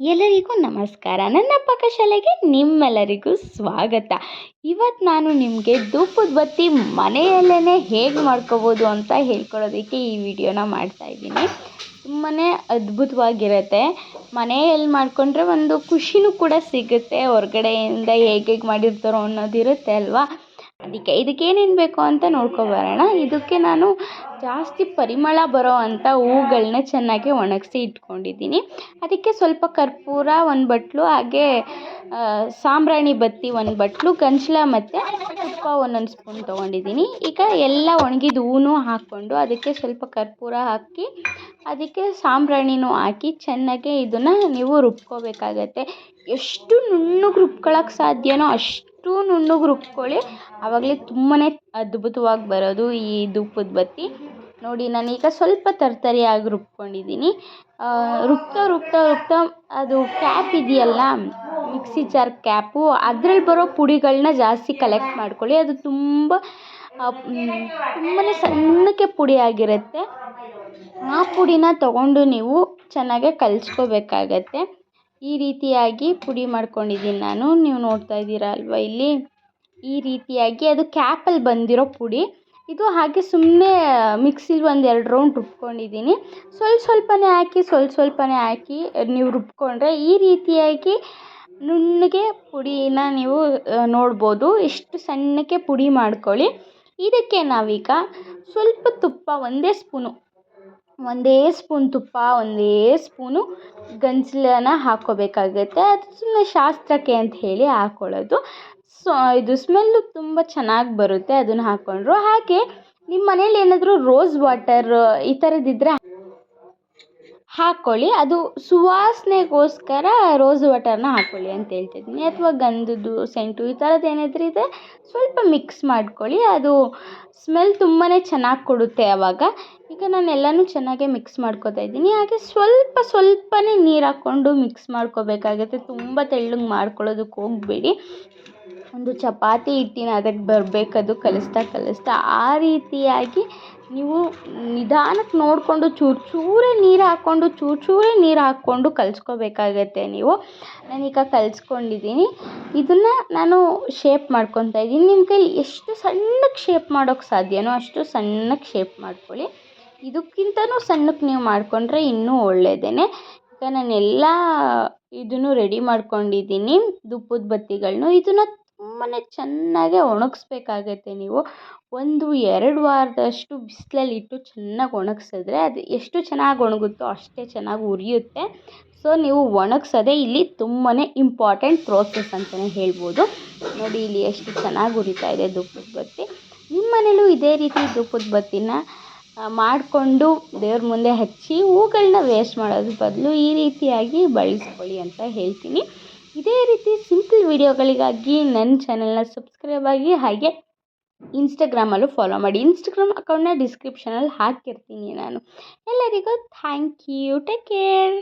ಎಲ್ಲರಿಗೂ ನಮಸ್ಕಾರ. ನನ್ನ ಪಾಕಶಾಲೆಗೆ ನಿಮ್ಮೆಲ್ಲರಿಗೂ ಸ್ವಾಗತ. ಇವತ್ತು ನಾನು ನಿಮಗೆ ಧೂಪದ ಬತ್ತಿ ಮನೆಯಲ್ಲೇ ಹೇಗೆ ಮಾಡ್ಕೋಬೋದು ಅಂತ ಹೇಳ್ಕೊಳೋದಕ್ಕೆ ಈ ವಿಡಿಯೋನ ಮಾಡ್ತಾಯಿದ್ದೀನಿ ತುಂಬಾ ಅದ್ಭುತವಾಗಿರುತ್ತೆ. ಮನೆಯಲ್ಲಿ ಮಾಡಿಕೊಂಡ್ರೆ ಒಂದು ಖುಷಿನೂ ಕೂಡ ಸಿಗುತ್ತೆ. ಹೊರ್ಗಡೆಯಿಂದ ಹೇಗೆ ಹೇಗೆ ಮಾಡಿರ್ತಾರೋ ಅನ್ನೋದಿರುತ್ತೆ ಅಲ್ವಾ? ಅದಕ್ಕೆ ಇದಕ್ಕೆ ಏನೇನು ಬೇಕು ಅಂತ ನೋಡ್ಕೊಬರೋಣ ಇದಕ್ಕೆ ನಾನು ಜಾಸ್ತಿ ಪರಿಮಳ ಬರೋ ಅಂಥ ಹೂಗಳನ್ನ ಚೆನ್ನಾಗಿ ಒಣಗಿಸಿ ಇಟ್ಕೊಂಡಿದ್ದೀನಿ. ಅದಕ್ಕೆ ಸ್ವಲ್ಪ ಕರ್ಪೂರ ಒಂದು ಬಟ್ಲು, ಹಾಗೆ ಸಾಂಬ್ರಾಣಿ ಬತ್ತಿ ಒಂದು ಬಟ್ಲು, ಗಂಜಲ ಮತ್ತು ತುಪ್ಪ ಒಂದೊಂದು ಸ್ಪೂನ್ ತೊಗೊಂಡಿದ್ದೀನಿ. ಈಗ ಎಲ್ಲ ಒಣಗಿದ ಹೂವು ಹಾಕ್ಕೊಂಡು ಅದಕ್ಕೆ ಸ್ವಲ್ಪ ಕರ್ಪೂರ ಹಾಕಿ, ಅದಕ್ಕೆ ಸಾಂಬ್ರಾಣಿನೂ ಹಾಕಿ ಚೆನ್ನಾಗಿ ಇದನ್ನು ನೀವು ರುಬ್ಕೋಬೇಕಾಗತ್ತೆ. ಎಷ್ಟು ನುಣ್ಣಗೆ ರುಬ್ಕೊಳ್ಳೋಕ್ಕೆ ಸಾಧ್ಯನೋ ಅಷ್ಟು ನುಣ್ಣಗೆ ರುಬ್ಕೊಳ್ಳಿ. ಆವಾಗಲೇ ತುಂಬಾ ಅದ್ಭುತವಾಗಿ ಬರೋದು ಈ ಧೂಪದ ಬತ್ತಿ. ನೋಡಿ, ನಾನೀಗ ಸ್ವಲ್ಪ ತರ್ತರಿಯಾಗಿ ರುಬ್ಕೊಂಡಿದ್ದೀನಿ. ರುಬ್ತಾ ರುಬ್ತಾ ರುಬ್ತಾ ಅದು ಕ್ಯಾಪ್ ಇದೆಯಲ್ಲ ಮಿಕ್ಸಿ ಜಾರ್ ಕ್ಯಾಪು, ಅದ್ರಲ್ಲಿ ಬರೋ ಪುಡಿಗಳನ್ನ ಜಾಸ್ತಿ ಕಲೆಕ್ಟ್ ಮಾಡ್ಕೊಳ್ಳಿ. ಅದು ತುಂಬ ತುಂಬಾ ಸಣ್ಣಕ್ಕೆ ಪುಡಿ ಆಗಿರುತ್ತೆ. ಆ ಪುಡಿನ ತಗೊಂಡು ನೀವು ಚೆನ್ನಾಗೆ ಕಲಿಸ್ಕೋಬೇಕಾಗತ್ತೆ. ಈ ರೀತಿಯಾಗಿ ಪುಡಿ ಮಾಡ್ಕೊಂಡಿದ್ದೀನಿ ನಾನು. ನೀವು ನೋಡ್ತಾ ಇದ್ದೀರಾ ಅಲ್ವಾ ಇಲ್ಲಿ? ಈ ರೀತಿಯಾಗಿ ಅದು ಕ್ಯಾಪಲ್ಲಿ ಬಂದಿರೋ ಪುಡಿ. ಇದು ಹಾಗೆ ಸುಮ್ಮನೆ ಮಿಕ್ಸಿಲಿ ಒಂದು ಎರಡು ರೌಂಡ್ ರುಬ್ಕೊಂಡಿದ್ದೀನಿ. ಸ್ವಲ್ಪ ಸ್ವಲ್ಪನೇ ಹಾಕಿ, ಸ್ವಲ್ಪ ಸ್ವಲ್ಪನೇ ಹಾಕಿ, ನೀವು ರುಬ್ಕೊಂಡ್ರೆ ಈ ರೀತಿಯಾಗಿ ನುಣ್ಣಗೆ ಪುಡಿನ ನೀವು ನೋಡ್ಬೋದು. ಇಷ್ಟು ಸಣ್ಣಕ್ಕೆ ಪುಡಿ ಮಾಡ್ಕೊಳ್ಳಿ. ಇದಕ್ಕೆ ನಾವೀಗ ಸ್ವಲ್ಪ ತುಪ್ಪ, ಒಂದೇ ಸ್ಪೂನು. ಒಂದೇ ಸ್ಪೂನ್ ತುಪ್ಪ, ಒಂದೇ ಸ್ಪೂನು ಗಂಜಲನ ಹಾಕ್ಕೋಬೇಕಾಗತ್ತೆ. ಅದು ಸುಮ್ಮನೆ ಶಾಸ್ತ್ರಕ್ಕೆ ಅಂತ ಹೇಳಿ ಹಾಕ್ಕೊಳ್ಳೋದು ಸೊ, ಇದು ಸ್ಮೆಲ್ಲು ತುಂಬ ಚೆನ್ನಾಗಿ ಬರುತ್ತೆ ಅದನ್ನು ಹಾಕ್ಕೊಂಡ್ರು ಹಾಗೆ ನಿಮ್ಮ ಮನೇಲಿ ಏನಾದರೂ ರೋಸ್ ವಾಟರ್ ಈ ಥರದ್ದಿದ್ರೆ ಹಾಕ್ಕೊಳ್ಳಿ ಅದು ಸುವಾಸನೆಗೋಸ್ಕರ ರೋಸ್ ವಾಟರ್ನ ಹಾಕ್ಕೊಳ್ಳಿ ಅಂತ ಹೇಳ್ತಿದ್ದೀನಿ. ಅಥವಾ ಗಂಧದ್ದು ಸೆಂಟು ಈ ಥರದ್ದು ಏನಾದರೂ ಇದೆ ಸ್ವಲ್ಪ ಮಿಕ್ಸ್ ಮಾಡ್ಕೊಳ್ಳಿ. ಅದು ಸ್ಮೆಲ್ ತುಂಬಾ ಚೆನ್ನಾಗಿ ಕೊಡುತ್ತೆ ಆವಾಗ ಈಗ ನಾನು ಎಲ್ಲನೂ ಚೆನ್ನಾಗೆ ಮಿಕ್ಸ್ ಮಾಡ್ಕೋತಾ ಇದ್ದೀನಿ. ಹಾಗೆ ಸ್ವಲ್ಪ ಸ್ವಲ್ಪನೇ ನೀರು ಹಾಕ್ಕೊಂಡು ಮಿಕ್ಸ್ ಮಾಡ್ಕೋಬೇಕಾಗುತ್ತೆ. ತುಂಬ ತೆಳ್ಳಗೆ ಮಾಡ್ಕೊಳ್ಳೋದಕ್ಕೆ ಹೋಗಬೇಡಿ. ಒಂದು ಚಪಾತಿ ಹಿಟ್ಟಿನ ಅದಕ್ಕೆ ಬರಬೇಕದು ಕಲಿಸ್ತಾ ಕಲಿಸ್ತಾ ಆ ರೀತಿಯಾಗಿ ನೀವು ನಿಧಾನಕ್ಕೆ ನೋಡಿಕೊಂಡು ಚೂರು ಚೂರೇ ನೀರು ಹಾಕ್ಕೊಂಡು ಚೂರು ಚೂರೇ ನೀರು ಹಾಕ್ಕೊಂಡು ಕಲಿಸ್ಕೋಬೇಕಾಗತ್ತೆ ನೀವು. ನಾನೀಗ ಕಲಿಸ್ಕೊಂಡಿದ್ದೀನಿ ಇದನ್ನು ನಾನು ಶೇಪ್ ಮಾಡ್ಕೊತಾ ಇದ್ದೀನಿ ನಿಮ್ಮ ಕೈಲಿ ಎಷ್ಟು ಸಣ್ಣಕ್ಕೆ ಶೇಪ್ ಮಾಡೋಕ್ಕೆ ಸಾಧ್ಯನೋ ಅಷ್ಟು ಸಣ್ಣಕ್ಕೆ ಶೇಪ್ ಮಾಡ್ಕೊಳ್ಳಿ. ಇದಕ್ಕಿಂತನೂ ಸಣ್ಣಕ್ಕೆ ನೀವು ಮಾಡಿಕೊಂಡ್ರೆ ಇನ್ನೂ ಒಳ್ಳೆಯದೇ ಈಗ ನಾನು ಎಲ್ಲ ಇದನ್ನು ರೆಡಿ ಮಾಡ್ಕೊಂಡಿದ್ದೀನಿ ದುಪ್ಪದ ಬತ್ತಿಗಳನ್ನೂ ಇದನ್ನು ತುಂಬಾ ಚೆನ್ನಾಗೆ ಒಣಗಿಸ್ಬೇಕಾಗತ್ತೆ ನೀವು. ಒಂದು ಎರಡು ವಾರದಷ್ಟು ಬಿಸಿಲಲ್ಲಿ ಇಟ್ಟು ಚೆನ್ನಾಗಿ ಒಣಗಿಸಿದ್ರೆ ಅದು ಎಷ್ಟು ಚೆನ್ನಾಗಿ ಒಣಗುತ್ತೋ ಅಷ್ಟೇ ಚೆನ್ನಾಗಿ ಉರಿಯುತ್ತೆ. ಸೊ, ನೀವು ಒಣಗಿಸೋದೇ ಇಲ್ಲಿ ತುಂಬಾ ಇಂಪಾರ್ಟೆಂಟ್ ಪ್ರೋಸೆಸ್ ಅಂತಲೇ ಹೇಳ್ಬೋದು. ನೋಡಿ, ಇಲ್ಲಿ ಎಷ್ಟು ಚೆನ್ನಾಗಿ ಉರಿತಾ ಇದೆ ಧೂಪದ ಬತ್ತಿ. ನಿಮ್ಮ ಮನೇಲೂ ಇದೇ ರೀತಿ ಧೂಪದ ಬತ್ತಿನ ಮಾಡಿಕೊಂಡು ದೇವ್ರ ಮುಂದೆ ಹಚ್ಚಿ ಹೂಗಳನ್ನ ವೇಸ್ಟ್ ಮಾಡೋದ್ರ ಬದಲು ಈ ರೀತಿಯಾಗಿ ಬಳಸ್ಕೊಳ್ಳಿ ಅಂತ ಹೇಳ್ತೀನಿ. ಇದೇ ರೀತಿ ಸಿಂಪಲ್ ವಿಡಿಯೋಗಳಿಗಾಗಿ ನನ್ನ ಚಾನೆಲ್ನ ಸಬ್ಸ್ಕ್ರೈಬ್ ಆಗಿ ಹಾಗೆ ಇನ್ಸ್ಟಾಗ್ರಾಮಲ್ಲೂ ಫಾಲೋ ಮಾಡಿ. ಇನ್ಸ್ಟಾಗ್ರಾಮ್ ಅಕೌಂಟ್ನ ಡಿಸ್ಕ್ರಿಪ್ಷನಲ್ಲಿ ಹಾಕಿರ್ತೀನಿ ನಾನು. ಎಲ್ಲರಿಗೂ ಥ್ಯಾಂಕ್ ಯು ಟೇಕ್ ಕೇರ್